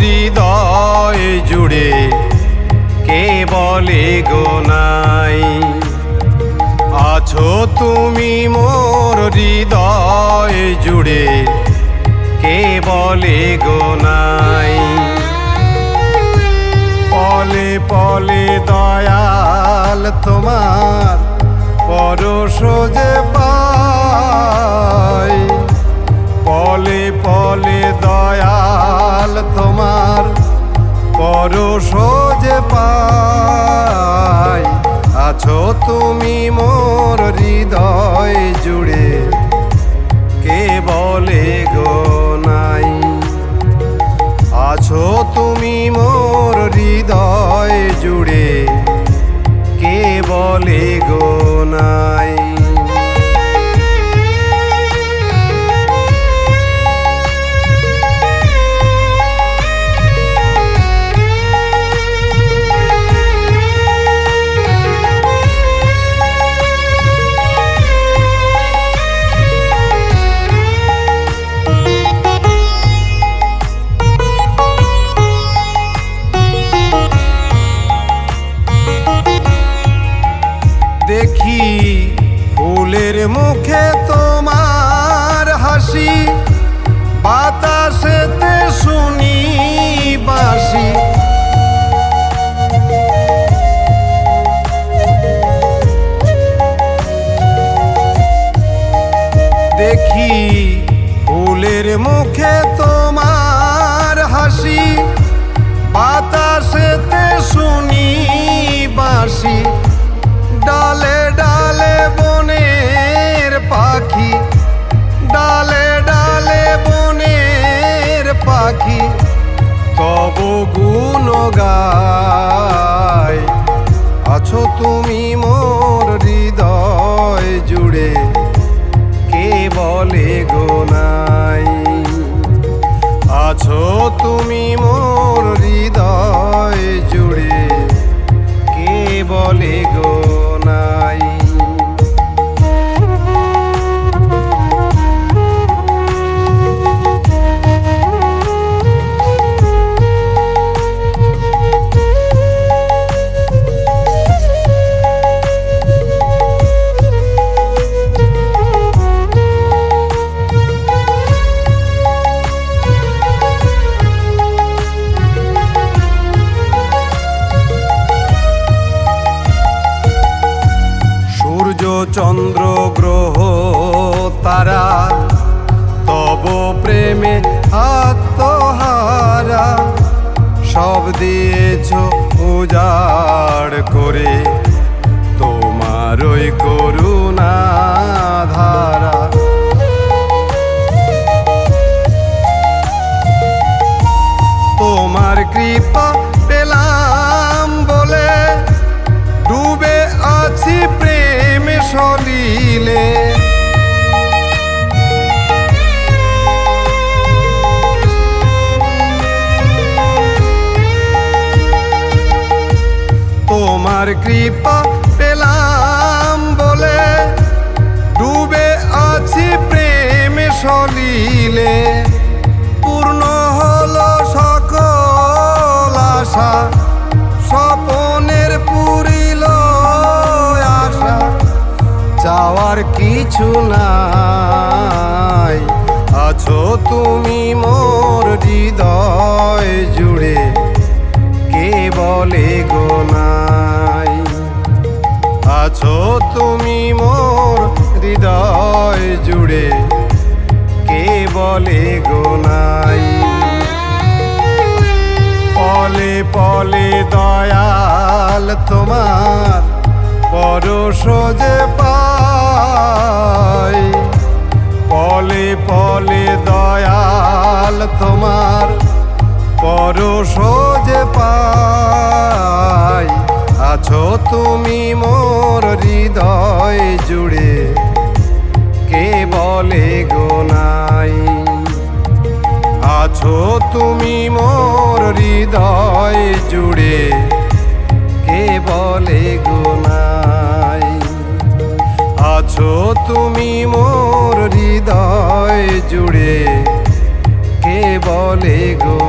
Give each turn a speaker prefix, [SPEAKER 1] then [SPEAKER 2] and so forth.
[SPEAKER 1] হৃদয় জুড়ে কে বলে গো নাই। আছো তুমি মোর হৃদয় জুড়ে কে বলে গো নাই। পলে পলে দয়াল আছো তুমি মোর হৃদয় জুড়ে। কে বলে গো নাই? আছো তুমি মোর হৃদয় জুড়ে। কে বলে গো দেখি ফুলের মুখে তোমার হাসি বাতাসেতে শুনি বাসি দেখি ফুলের মুখে होगा গ্রহ তারা তব প্রেমে আত্মহারা। সব দিয়েছ উজাড় করে তোমার ওই করুণা ধারা তোমার কৃপা তোমার কৃপা পেলাম বলে। ডুবে আছি প্রেম সলিলে। পূর্ণ হলো সকল আশা। স্বপনের পুরিল আশা। চাওয়ার কিছু নাই। আছো তুমি মোর আছো তুমি মোর হৃদয় জুড়ে। কে বলে গো নাই? পলে পলে দয়াল তোমার পরশ যে পাই। পলে পলে দয়াল তোমার পরশ যে পাই। আছো তুমি জুড়ে। কে বলে গো নাই? আছো তুমি মোর হৃদয় জুড়ে। কে বলে গো নাই? আছো তুমি মোর হৃদয় জুড়ে। কে বলে গোনা